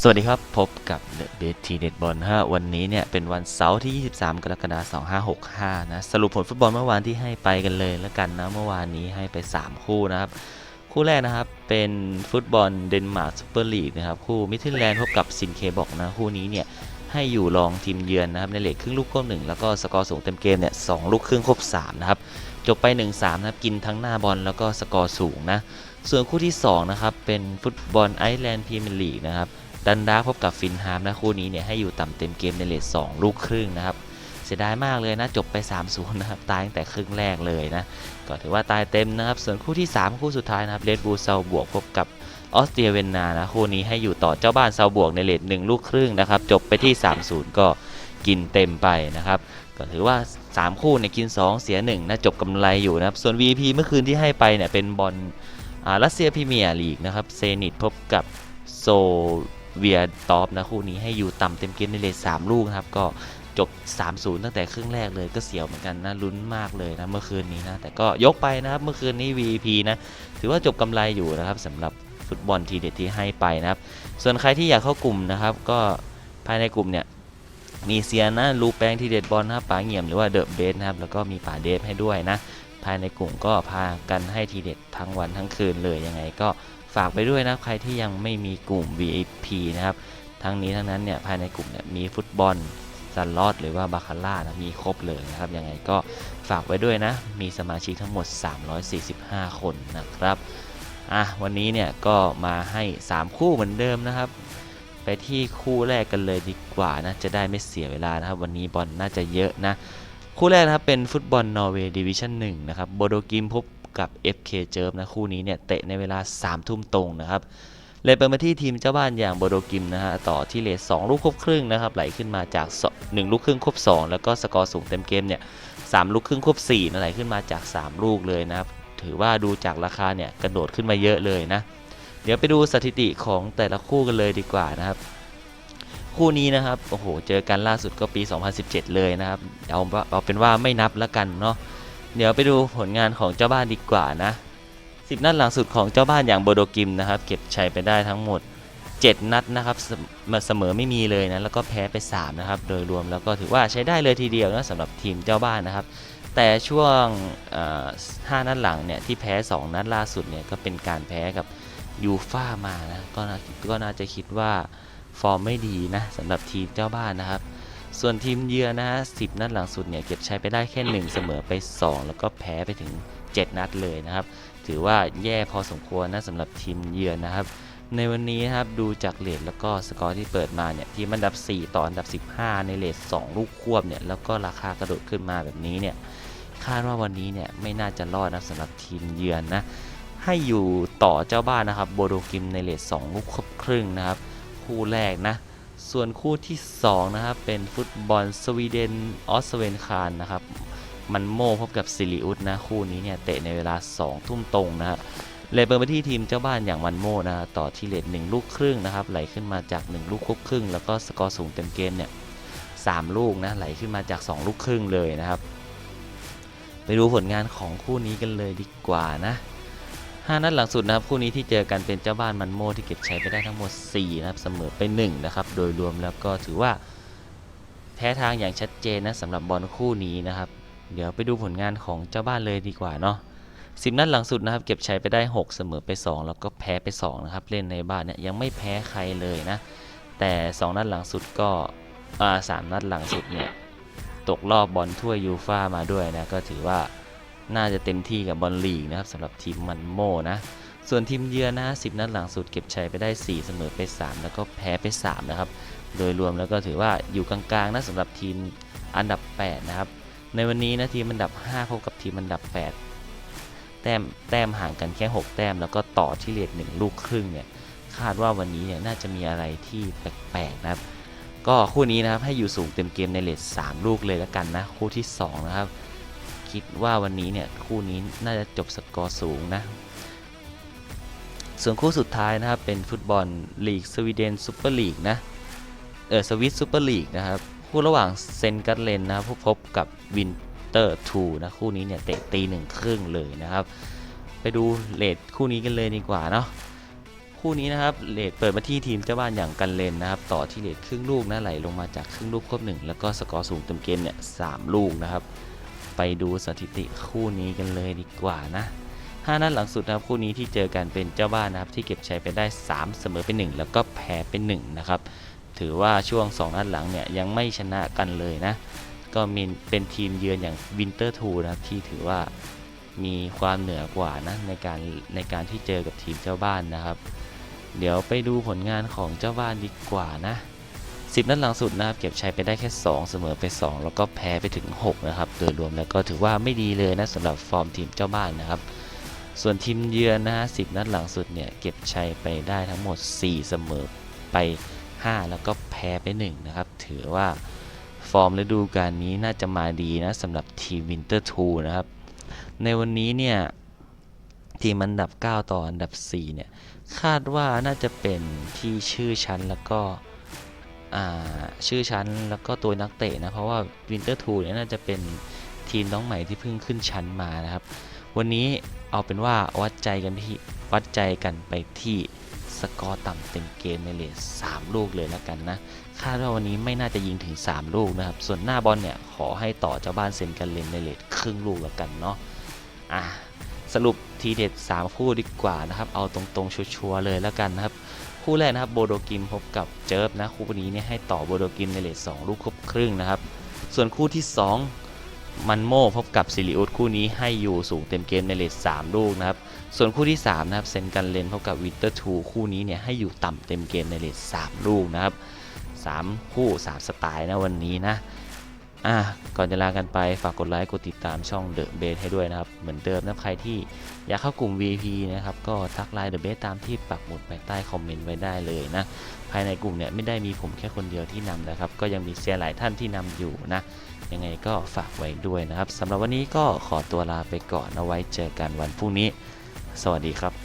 สวัสดีครับ พบกับ The b e t t y เด็ดบอลฮะวันนี้เนี่ย เป็นวันเสาร์ที่ 23 กรกฎาคม 2565 นะ สรุปผลฟุตบอลเมื่อวานที่ให้ไปกันเลยแล้วกันนะ เมื่อวานนี้ให้ไป 3 คู่นะครับ คู่แรกนะครับ เป็นฟุตบอลเดนมาร์กซูเปอร์ลีกนะครับ คู่มิทิลแลนด์พบกับซินเคบอกนะ คู่นี้เนี่ย ให้อยู่รองทีมเยือนนะครับ ในเลทครึ่งลูกครบหนึ่งแล้วก็สกอร์สูงเต็มเกมเนี่ยสองลูกครึ่งครบ3นะครับ จบไป 1-3 นะครับ กินทั้งหน้าบอลแล้วก็สกอร์สูงนะ ส่วนคู่ที่2นะครับ เป็นฟุตบอลไอร์แลนด์พรีเมียร์ลีกนะครับ ดันดาพบกับฟินฮามนะคู่นี้เนี่ยให้อยู่ต่ำเต็มเกมในเลท2ลูกครึ่งนะครับเสียดายมากเลยนะ จบไป 3-0 นะครับ ตายตั้งแต่ครึ่งแรกเลยนะ ก็ถือว่าตายเต็มนะครับ ส่วนคู่ที่ 3 คู่สุดท้ายนะครับเรดบูเซาบวกพบกับออสเตรียเวนนานะคู่นี้ให้อยู่ต่อเจ้าบ้านเซาบวกในเลท1ลูกครึ่งนะครับ จบไปที่ 3-0 ก็กินเต็มไปนะครับ ก็ถือว่า 3 คู่เนี่ยกิน 2 เสีย1นะจบกำไรอยู่นะครับ ส่วน VP เมื่อคืนที่ให้ไปเนี่ยเป็นบอลอ่ารัสเซียพรีเมียร์ลีกนะครับเซนิตพบกับโซ เวียตอฟนะคู่นี้ให้อยู่ต่ำเต็มเกมในเลท3ลูกนะครับก็จบ 3-0 ตั้งแต่ครึ่งแรกเลยก็เสียวเหมือนกันนะลุ้นมากเลยนะเมื่อคืนนี้นะแต่ก็ยกไปนะครับเมื่อคืนนี้ VP นะถือว่าจบกำไรอยู่นะครับสำหรับฟุตบอลทีเด็ดที่ให้ไปนะครับ ส่วนใครที่อยากเข้ากลุ่มนะครับ ก็ภายในกลุ่มเนี่ยมีเซียนะรูแปงทีเด็ดบอลนะครับป๋าเงี่ยมหรือว่าเดอะเบสนะครับแล้วก็มีป๋าเดฟให้ด้วยนะภายในกลุ่มก็พากันให้ทีเด็ดทั้งวันทั้งคืนเลยยังไงก็ ฝากไปด้วยนะใครที่ยังไม่มีกลุ่ม VIP นะครับ ทั้งนี้ทั้งนั้นเนี่ยภายในกลุ่มเนี่ยมีฟุตบอลสล็อตหรือว่าบาคาร่านะมีครบเลยนะครับ ยังไงก็ฝากไว้ด้วยนะ มีสมาชิกทั้งหมด 345 คนนะครับอะวันนี้เนี่ยก็มาให้ 3 คู่เหมือนเดิมนะครับ ไปที่คู่แรกกันเลยดีกว่านะ จะได้ไม่เสียเวลานะครับ วันนี้บอลน่าจะเยอะนะ คู่แรกนะครับเป็นฟุตบอลนอร์เวย์ดิวิชั่น1นะครับโบโดกิมพบ กับ FK เจิร์ฟนะคู่นี้เนี่ยเตะในเวลา 3 ทุ่มตรงนะครับเลยเปิดมาที่ทีมเจ้าบ้านอย่างโบโดกิมนะฮะต่อที่เลท2ลูกครบครึ่งนะครับไหลขึ้นมาจาก 1 ลูกครึ่งครบ 2 แล้วก็สกอร์สูงเต็มเกมเนี่ย3ลูกครึ่งครบ4นะไหลขึ้นมาจาก 3 ลูกเลยนะครับถือว่าดูจากราคาเนี่ยกระโดดขึ้นมาเยอะเลยนะ เดี๋ยวไปดูสถิติของแต่ละคู่กันเลยดีกว่านะครับ คู่นี้นะครับโอ้โหเจอกันล่าสุดก็ปี 2017 เลยนะครับเอาเอาเป็นว่าไม่นับแล้วกันเนาะ เดี๋ยวไปดูผลงานของเจ้าบ้านดีกว่านะ 10 นัดหลังสุดของเจ้าบ้านอย่างโบโดกิมนะครับ เก็บชัยไปได้ทั้งหมด 7 นัดนะครับมอเสมอไม่มีเลยนะ แล้วก็แพ้ไป 3 นะครับ โดยรวมแล้วก็ถือว่าใช้ได้เลยทีเดียวนะสำหรับทีมเจ้าบ้านนะครับ แต่ช่วง 5 นัดหลังเนี่ยที่แพ้ 2 นัดล่าสุดเนี่ยก็เป็นการแพ้กับยูฟ่ามานะก็น่าก็น่าจะคิดว่าฟอร์มไม่ดีนะสำหรับทีมเจ้าบ้านนะครับ ส่วนทีมเยือนนะฮะสินัดหลังสุดเนี่ยเก็บใช้ไปได้แค่ 1 เสมอไป 2 แล้วก็แพ้ไปถึง 7 นัดเลยนะครับ ถือว่าแย่พอสมควรนะสำหรับทีมเยือนนะครับ ในวันนี้นะครับดูจากเลทแล้วก็สกอร์ที่เปิดมาเนี่ยทีมอันดับ 4 ต่ออันดับ 15 ในเลท2 ลูกควบเนี่ยแล้วก็ราคากระโดดขึ้นมาแบบนี้เนี่ยคาดว่าวันนี้เนี่ยไม่น่าจะรอดนะสำหรับทีมเยือนนะให้อยู่ต่อเจ้าบ้านนะครับโบโดกิมในเลท2ลูกครึ่งนะครับคู่แรกนะ ส่วนคู่ที่ 2 นะครับ เป็นฟุตบอลสวีเดนออสเวนคารนะครับ มันโม่พบกับซิลิอุสนะ คู่นี้เนี่ย เตะในเวลา 2 ทุ่มตรงนะฮะเลเปิดมาที่ทีมเจ้าบ้านอย่างมันโม่นะต่อที่เลท1ลูกครึ่งนะครับ ไหลขึ้นมาจาก 1 ลูกครึ่ง แล้วก็สกอร์สูงเต็มเกมเนี่ย3ลูกนะไหลขึ้นมาจาก 2 ลูกครึ่งเลยนะครับ ไปดูผลงานของคู่นี้กันเลยดีกว่านะ 5 นัดหลังสุดนะครับคู่นี้ที่เจอกันเป็นเจ้าบ้านมันโมที่เก็บใช้ไปได้ทั้งหมด 4 นะครับเสมอไป 1 นะครับ โดยรวมแล้วก็ถือว่าแพ้ทางอย่างชัดเจนนะสำหรับบอลคู่นี้นะครับ เดี๋ยวไปดูผลงานของเจ้าบ้านเลยดีกว่าเนาะ10นัดหลังสุดนะครับ เก็บใช้ไปได้ 6 เสมอไป 2 แล้วก็แพ้ไป 2 นะครับ เล่นในบ้านเนี่ยยังไม่แพ้ใครเลยนะ แต่ 2 นัดหลังสุดก็อ่าสามนัดหลังสุดเนี่ยตกรอบบอลถ้วยยูฟ่ามาด้วยนะก็ถือว่า น่าจะเต็มที่กับบอลลีกนะครับสำหรับทีมมันโมนะส่วนทีมเยือนนะ10 นัดหลังสุดเก็บชัยไปได้ 4 เสมอไป 3 แล้วก็แพ้ไป 3 นะครับ โดยรวมแล้วก็ถือว่าอยู่กลางๆนะสำหรับทีมอันดับ 8 นะครับ ในวันนี้นะทีมอันดับ 5 พบกับทีมอันดับ 8 แต้มแต้มห่างกันแค่ 6 แต้ม แล้วก็ต่อที่เลท1ลูกครึ่งเนี่ยคาดว่าวันนี้เนี่ยน่าจะมีอะไรที่แปลกๆนะครับ ก็คู่นี้นะครับให้อยู่สูงเต็มเกมในเลท3ลูกเลยแล้วกันนะคู่ที่ 2 นะครับ คิดว่าวันนี้เนี่ยคู่นี้น่าจะจบสกอร์สูงนะ ส่วนคู่สุดท้ายนะครับเป็นฟุตบอลลีกสวีเดนซูเปอร์ลีกนะ เออสวิตซูเปอร์ลีกนะครับคู่ระหว่างเซนกัตเลนนะครับพบกับวินเตอร์ทูนะคู่นี้เนี่ยเตะตีหนึ่งครึ่งเลยนะครับ ไปดูเลทคู่นี้กันเลยดีกว่าเนาะคู่นี้นะครับเลดเปิดมาที่ทีมเจ้าบ้านอย่างกันเลนนะครับ ต่อที่เลดครึ่งลูกนะไหลลงมาจากครึ่งลูกครบหนึ่งแล้วก็สกอร์สูงเต็มเกมเนี่ยสามลูกนะครับ ไปดูสถิติคู่นี้กันเลยดีกว่านะห้านัดหลังสุดนะครับคู่นี้ที่เจอกันเป็นเจ้าบ้านนะครับที่เก็บชัยไปได้ 3 เสมอเป็น 1 แล้วก็แพ้เป็น1นะครับถือว่าช่วง 2 นัดหลังเนี่ยยังไม่ชนะกันเลยนะ ก็มีเป็นทีมเยือนอย่างวินเตอร์ทูนะครับที่ถือว่ามีความเหนือกว่านะในการในการที่เจอกับทีมเจ้าบ้านนะครับ เดี๋ยวไปดูผลงานของเจ้าบ้านดีกว่านะ 10 นัดหลังสุดนะครับ เก็บชัยไปได้แค่ 2 เสมอไป 2 แล้วก็แพ้ไปถึง 6 นะครับ โดยรวมแล้วก็ถือว่าไม่ดีเลยนะสำหรับฟอร์มทีมเจ้าบ้านนะครับ ส่วนทีมเยือนนะฮะ10 นัดหลังสุดเนี่ยเก็บชัยไปได้ทั้งหมด 4 เสมอไป 5 แล้วก็แพ้ไป 1 นะครับ ถือว่าฟอร์มฤดูกาลนี้น่าจะมาดีนะสำหรับทีมวินเตอร์ทูนะครับ ในวันนี้เนี่ยทีมอันดับ 9 ต่ออันดับ 4 เนี่ย คาดว่าน่าจะเป็นที่ชื่อชั้นแล้วก็ ชื่อชั้นแล้วก็ตัวนักเตะนะ เพราะว่าวินเตอร์ทูเนี่ยน่าจะเป็นทีมน้องใหม่ที่เพิ่งขึ้นชั้นมานะครับ วันนี้เอาเป็นว่าวัดใจกันที่วัดใจกันไปที่สกอร์ต่ำเต็มเกมในเลท3ลูกเลยแล้วกันนะคาดว่าวันนี้ไม่น่าจะยิงถึง 3 ลูกนะครับ ส่วนหน้าบอลเนี่ยขอให้ต่อเจ้าบ้านเซนกันเลนในเลทครึ่งลูกแล้วกันเนาะอะสรุปทีเด็ด 3 คู่ดีกว่านะครับ เอาตรงๆชัวร์ๆเลยแล้วกันนะครับ คู่แรกนะครับโบโดกิมพบกับเจิร์ฟนะคู่นี้เนี่ยให้ต่อโบโดกิมในเลท2ลูกครบครึ่งนะครับ ส่วนคู่ที่ 2 มันโม่พบกับซิลิอุสคู่นี้ให้อยู่สูงเต็มเกมในเลท3ลูกนะครับ ส่วนคู่ที่3นะครับเซนกันเลนพบกับวินเตอร์ทูคู่นี้เนี่ยให้อยู่ต่ำเต็มเกมในเลท3ลูกนะครับ3คู่ 3 สไตล์นะวันนี้นะ อะก่อนจะลากันไปฝากกดไลค์กดติดตามช่อง The b a s ให้ด้วยนะครับ เหมือนเดิมนะใครที่อยากเข้ากลุ่ม VP นะครับ ก็ทักไลน์ The b a s ตามที่ปักหมุดไปใต้คอมเมนต์ไว้ได้เลยนะ ภายในกลุ่มเนี่ยไม่ได้มีผมแค่คนเดียวที่นำนะครับ ก็ยังมีเซียหลายท่านที่นำอยู่นะ ยังไงก็ฝากไว้ด้วยนะครับสำหรับวันนี้ก็ขอตัวลาไปก่อนเอาไว้เจอกันวันพรุ่งนี้ สวัสดีครับ